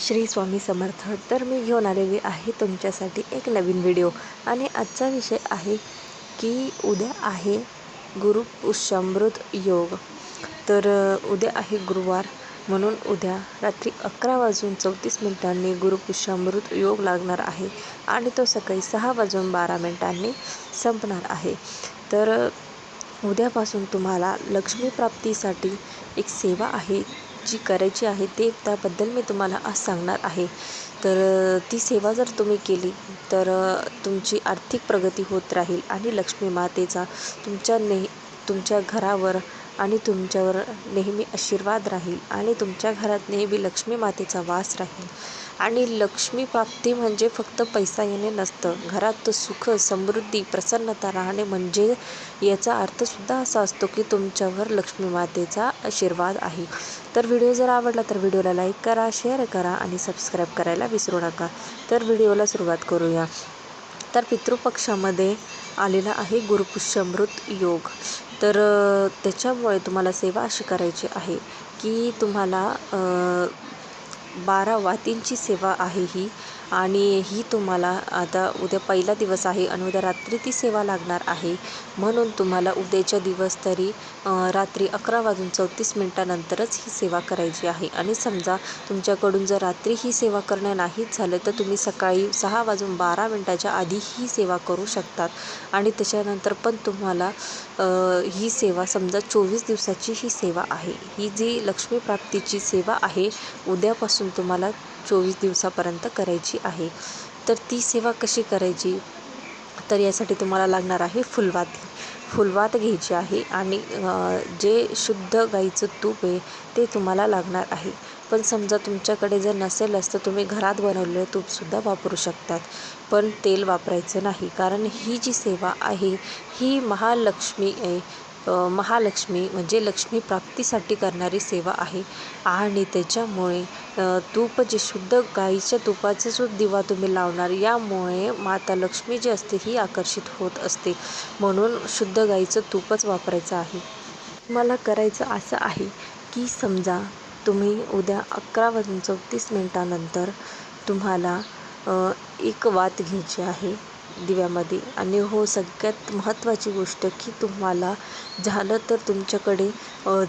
श्री स्वामी समर्थ तर मी घेऊन आलेली आहे तुमच्यासाठी एक नवीन व्हिडिओ आणि आजचा विषय आहे की उद्या आहे गुरुपुष्यामृत योग. तर उद्या आहे गुरुवार. म्हणून उद्या रात्री अकरा वाजून चौतीस मिनिटांनी गुरुपुष्यामृत योग लागणार आहे. आणि तो सकाळी सहा वाजून बारा मिनिटांनी संपणार आहे. तर उद्यापासून तुम्हाला लक्ष्मी प्राप्तीसाठी एक सेवा आहे. जी करायची आहे ते त्याबद्दल मी तुम्हाला आज सांगणार आहे. तर ती सेवा जर तुम्ही केली तर तुमची आर्थिक प्रगती होत राहील आणि लक्ष्मी मातेचा तुमच्या नेह तुमच्या घरावर आणि तुमच्यावर नेहमी आशीर्वाद राहील आणि तुमच्या घरात नेहमी लक्ष्मी मातेचा वास राहील. आणि लक्ष्मी प्राप्ती म्हणजे फक्त पैसा येणे नसतं. घरात सुख समृद्धी प्रसन्नता राहणे म्हणजे याचा अर्थसुद्धा असा असतो की तुमच्यावर लक्ष्मी मातेचा आशीर्वाद आहे. तर व्हिडिओ जर आवडला तर व्हिडिओला लाईक करा शेअर करा आणि सबस्क्राईब करायला विसरू नका. तर व्हिडिओला सुरुवात करूया. तर पितृपक्षामध्ये आलेला आहे गुरुपुष्यामृत योग. तर त्याच्यामुळे तुम्हाला सेवा अशी करायची आहे की तुम्हाला बारा वातींची सेवा आहे ही. आणि ही तुम्हाला आता उद्या पहिला दिवस आहे आणि उद्या रात्री ती सेवा लागणार आहे. म्हणून तुम्हाला उद्याच्या दिवस तरी रात्री अकरा वाजून चौतीस मिनटानंतरच ही सेवा करायची आहे. आणि समजा तुमच्याकडून जर रात्री ही सेवा करणं नाहीच झालं तर तुम्ही सकाळी सहा वाजून बारा मिनटाच्या आधी ही सेवा करू शकतात. आणि त्याच्यानंतर पण तुम्हाला ही सेवा समजा चोवीस दिवसाची ही सेवा आहे. ही जी लक्ष्मी प्राप्तीची सेवा आहे उद्यापासून तुम्हाला चोवीस दिवसापर्यंत करायची आहे. तर ती सेवा कशी करायची? तर यासाठी तुम्हाला लागणार आहे फुलवात. फुलवात घ्यायची आहे आणि जे शुद्ध गाईचं तूप आहे ते तुम्हाला लागणार आहे. पण समजा तुमच्याकडे जर नसेलच तर तुम्ही घरात बनवलेलं तूपसुद्धा वापरू शकतात. पण तेल वापरायचं नाही. कारण ही जी सेवा आहे ही महालक्ष्मी आहे. महालक्ष्मी म्हणजे लक्ष्मी प्राप्तीसाठी करणारी सेवा आहे. आणि त्याच्यामुळे तूप जे शुद्ध गाईच्या तुपाचा जो दिवा तुम्ही लावणार यामुळे माता लक्ष्मी जी असते ही आकर्षित होत असते. म्हणून शुद्ध गाईचं तूपच वापरायचं आहे. मला करायचं असं आहे की समजा तुम्ही उद्या अकरा वाजून चौतीस मिनटानंतर तुम्हाला एक वात घ्यायची आहे. दिव्यामध्ये. आणि हो सगळ्यात महत्त्वाची गोष्ट की तुम्हाला झालं तर तुमच्याकडे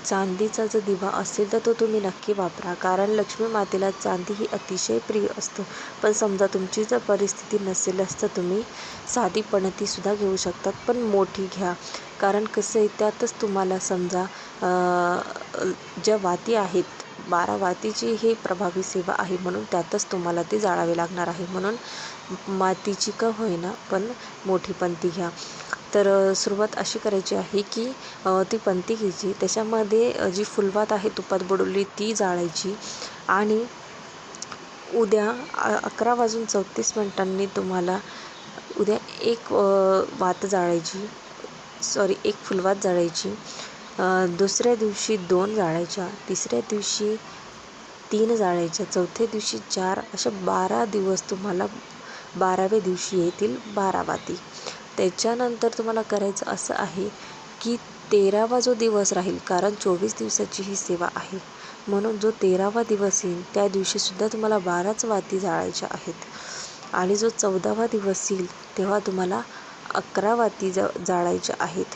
चांदीचा जर दिवा असेल तर तो तुम्ही नक्की वापरा. कारण लक्ष्मी मातेला चांदी ही अतिशय प्रिय असतो. पण समजा तुमची जर परिस्थिती नसेलच तर तुम्ही साधी पणतीसुद्धा घेऊ शकतात. पण मोठी घ्या. कारण कसं आहे त्यातच तुम्हाला समजा ज्या वाती आहेत बारा वातीची ही प्रभावी सेवा आहे म्हणून त्यातच तुम्हाला ते जाळावे लागणार आहे म्हणून मातीची का होईना पण मोठी पंती घ्या. तर सुरुवात अशी करायची आहे की ती पंती घ्यायची. त्याच्यामध्ये जी फुलवात आहे तुपात बुडवली ती जाळायची आणि उद्या अकरा वाजून चौतीस मिनिटांनी तुम्हाला उद्या एक वात जाळायची. सॉरी एक फुलवात जाळायची. दुसऱ्या दिवशी दोन जाळायच्या तिसऱ्या दिवशी तीन जाळायच्या चौथ्या दिवशी चार अशा बारा दिवस तुम्हाला बाराव्या दिवशी येतील बारा वाती त्याच्यानंतर तुम्हाला करायचं असं आहे की तेरावा जो दिवस राहील कारण चोवीस दिवसाची ही सेवा आहे. म्हणून जो तेरावा दिवस येईल त्या दिवशीसुद्धा तुम्हाला बाराच वाती जाळायच्या आहेत. आणि जो चौदावा दिवस येईल तेव्हा तुम्हाला अकरा वाती जा जाळायच्या आहेत.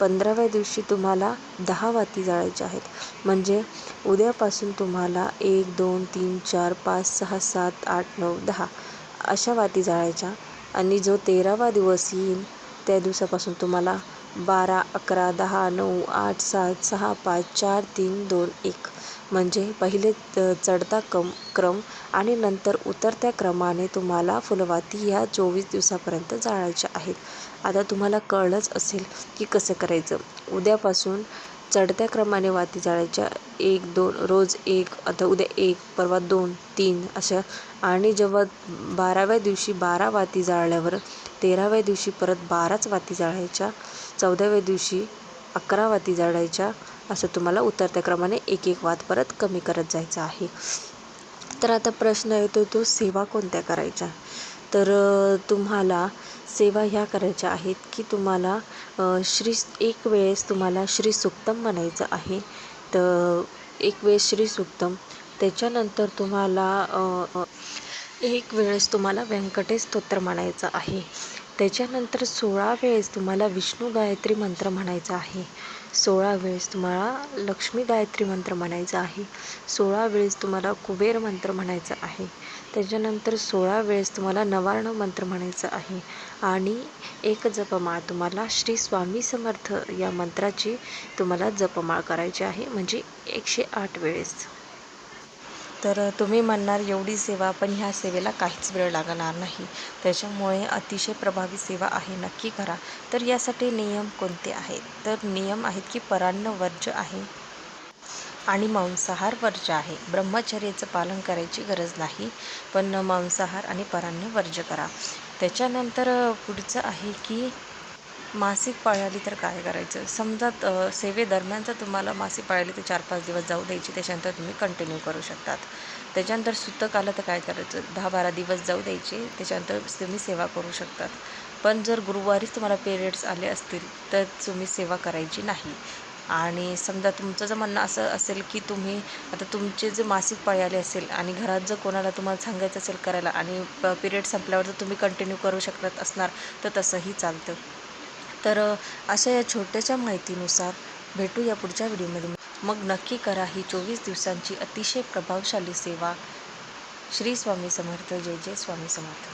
पंधराव्या दिवशी तुम्हाला दहा वाती जाळायच्या आहेत. म्हणजे उद्यापासून तुम्हाला एक दोन तीन चार पाच सहा सात आठ नऊ दहा अशा वाती जाळायच्या. आणि जो तेरावा दिवस येईल त्या दिवसापासून तुम्हाला बारा अकरा दहा नऊ आठ सात सहा पाच चार तीन दोन एक. म्हणजे पहिले चढता कम क्रम आणि नंतर उतरत्या क्रमाने तुम्हाला फुलवाती ह्या चोवीस दिवसापर्यंत जाळायच्या आहेत. आता तुम्हाला कळलंच असेल की कसं करायचं. उद्यापासून चढत्या क्रमाने वाती जाळायच्या. एक दोन रोज एक आता उद्या एक परवा दोन तीन अशा. आणि जेव्हा बाराव्या दिवशी बारा वाती जाळल्यावर तेराव्या दिवशी परत बाराच वाती जाळायच्या. चौदाव्या दिवशी अकरा वाती जाडायच्या असं तुम्हाला उतरत्या क्रमाने एक एक वात परत कमी करत जायचं आहे. तर आता प्रश्न येतो तो सेवा कोणत्या करायच्या? तर तुम्हाला सेवा ह्या करायच्या आहेत की तुम्हाला श्री एक वेळेस तुम्हाला श्री सुक्तम म्हणायचं आहे. तर एक वेळेस श्री सुक्तम त्याच्यानंतर तुम्हाला एक वेळेस तुम्हाला व्यंकटेश स्तोत्र म्हणायचं आहे. त्याच्यानंतर सोळा वेळेस तुम्हाला विष्णू गायत्री मंत्र म्हणायचा आहे. सोळा वेळेस तुम्हाला लक्ष्मी गायत्री मंत्र म्हणायचा आहे. सोळा वेळेस तुम्हाला कुबेर मंत्र म्हणायचा आहे. त्याच्यानंतर सोळा वेळेस तुम्हाला नवार्ण मंत्र म्हणायचं आहे. आणि एक जपमाळ तुम्हाला श्री स्वामी समर्थ या मंत्राची तुम्हाला जपमाळ करायची आहे. म्हणजे एकशे आठ वेळेस. तर तुम्ही म्हणणार एवढी सेवा पण ह्या सेवेला काहीच वेळ लागणार नाही. त्याच्यामुळे अतिशय प्रभावी सेवा आहे नक्की करा. तर यासाठी नियम कोणते आहेत? तर नियम आहेत की परान्न वर्ज्य आहे आणि मांसाहार वर्ज्य आहे. ब्रह्मचर्याचं पालन करायची गरज नाही पण मांसाहार आणि परान्न वर्ज्य करा. त्याच्यानंतर पुढचं आहे की मासिक पाळली तर काय करायचं? समजा सेवेदरम्यान जर तुम्हाला मासिक पाळली तर चार पाच दिवस जाऊ द्यायची त्याच्यानंतर तुम्ही कंटिन्यू करू शकतात. त्याच्यानंतर सुतक आलं तर काय करायचं? दहा बारा दिवस जाऊ द्यायचे त्याच्यानंतर तुम्ही सेवा करू शकतात. पण जर गुरुवारीच तुम्हाला पिरियड्स आले असतील तर तुम्ही सेवा करायची नाही. आणि समजा तुमचं जर म्हणणं असं असेल की तुम्ही आता तुमचे जे मासिक पाळी आले असेल आणि घरात जर कोणाला तुम्हाला सांगायचं असेल करायला आणि पिरियड संपल्यावर जर तुम्ही कंटिन्यू करू शकत असणार तर तसंही चालतं. तर अशा या छोट्याशा माहितीनुसार भेटू या पुढच्या व्हिडिओमध्ये. मग नक्की करा ही चोवीस दिवसांची अतिशय प्रभावशाली सेवा. श्री स्वामी समर्थ. जय जय स्वामी समर्थ.